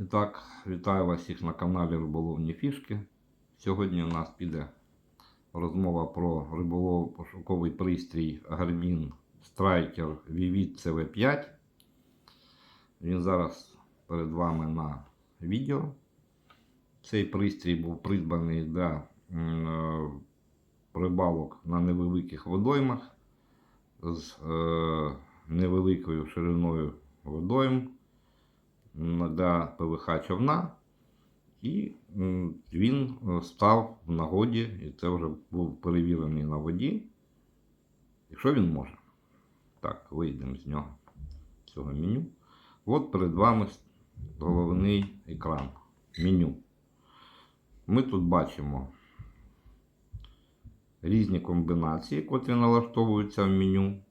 І так, вітаю вас всіх на каналі Риболовні Фішки. Сьогодні у нас піде розмова про риболов-пошуковий пристрій Garmin Striker Vivid CV5. Він зараз перед вами на відео. Цей пристрій був придбаний для е, рибалок на невеликих водоймах з е, невеликою шириною водойм для ПВХ човна, і він е, став в нагоді, і це вже був перевірений на воді, якщо він може. Так, вийдемо з нього, з цього меню. От перед вами головний екран меню. Ми тут бачимо різні комбінації, котрі налаштовуються в меню.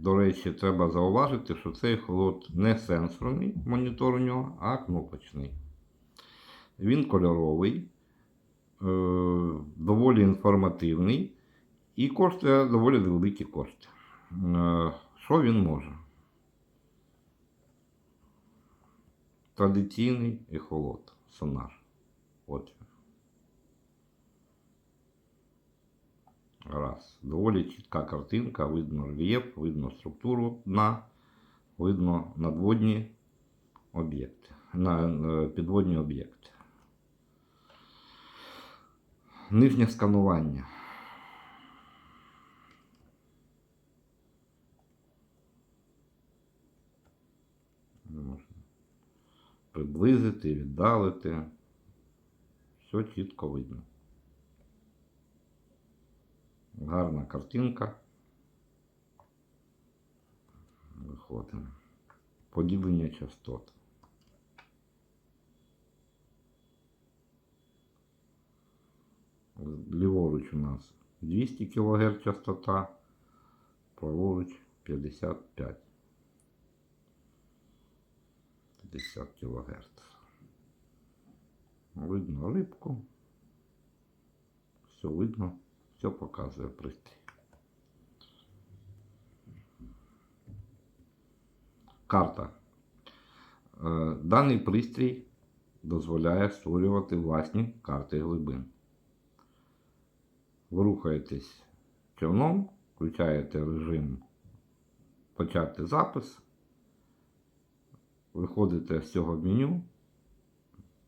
До речі, треба зауважити, що цей холод не сенсорний монітор у нього, а кнопочний. Він кольоровий, е, доволі інформативний і коштує доволі великі кошти. Е, Що він може? Традиційний ехолот, сонар. От Раз. Доволі чітка картинка, видно рельєф, видно структуру дна, видно надводні об'єкти, на, е, підводні об'єкти. Нижнє сканування. Приблизити, віддалити. Все чітко видно. Гарна картинка. Виходимо. Поділення частот. Ліворуч у нас 200 кГц частота, праворуч 55. 50 кГц. Видно рибку. Все видно. Все показує пристрій. Карта. Е, Даний пристрій дозволяє створювати власні карти глибин. Ви рухаєтесь човном, включаєте режим почати запис, виходите з цього меню,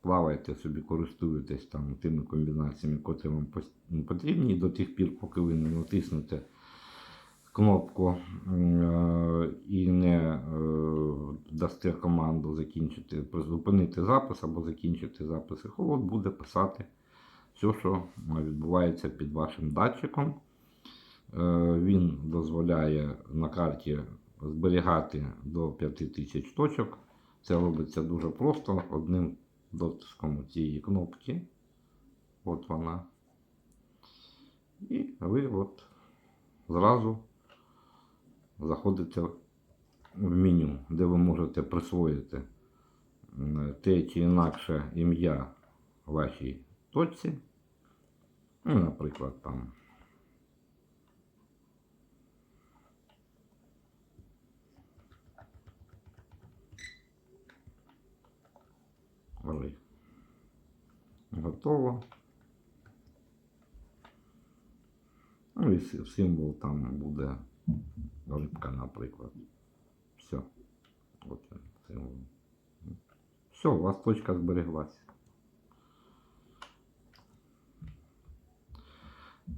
плаваєте собі, користуєтесь там тими комбінаціями, котрі вам пос- потрібні, до тих пір, поки ви не натиснете кнопку е, і не е, дасте команду закінчити, зупинити запис або закінчити запис, і холод буде писати все, що відбувається під вашим датчиком. Е, Він дозволяє на карті зберігати до 5000 точок. Це робиться дуже просто одним дотиском цієї кнопки. От вона. І ви от зразу заходите в меню, де ви можете присвоїти те чи інакше ім'я вашій точці. Ну, наприклад, там. Готово. Ну і символ там буде рибка, наприклад. Все. От символ. Все, у вас точка збереглась.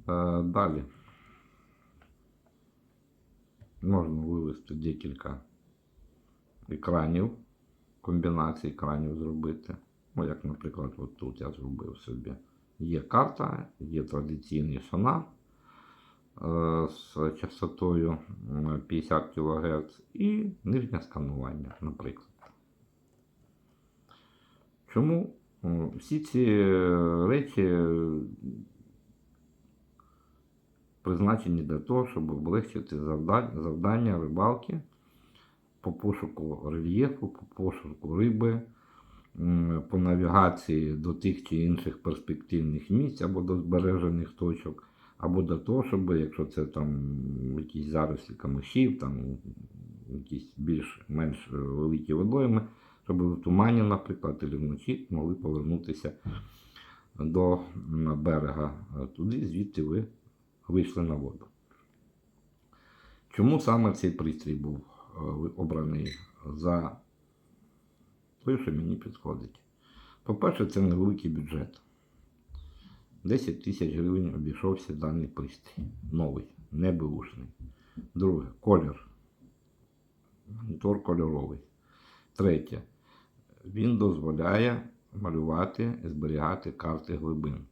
Е, Далі. Можна вивести декілька екранів, комбінацій екранів зробити. Ну, як, наприклад, от тут я зробив собі. Є карта, є традиційний сонар е, з частотою 50 кГц і нижнє сканування, наприклад. Чому всі ці речі е, призначені для того, щоб облегчити завдання, рибалки по пошуку рельєфу, по пошуку риби, по навігації до тих чи інших перспективних місць або до збережених точок, або до того, щоб, якщо це там якісь зарослі камишів, там якісь більш-менш великі водойми, щоб в тумані, наприклад, або вночі могли повернутися до берега е, туди, звідти ви вийшли на воду. Чому саме цей пристрій був е, обраний за той, що мені підходить? По-перше, це невеликий бюджет. 10 тисяч гривень обійшовся даний пристрій. Новий, не беушний. Друге, колір. Монітор кольоровий. Третє. Він дозволяє малювати і зберігати карти глибин.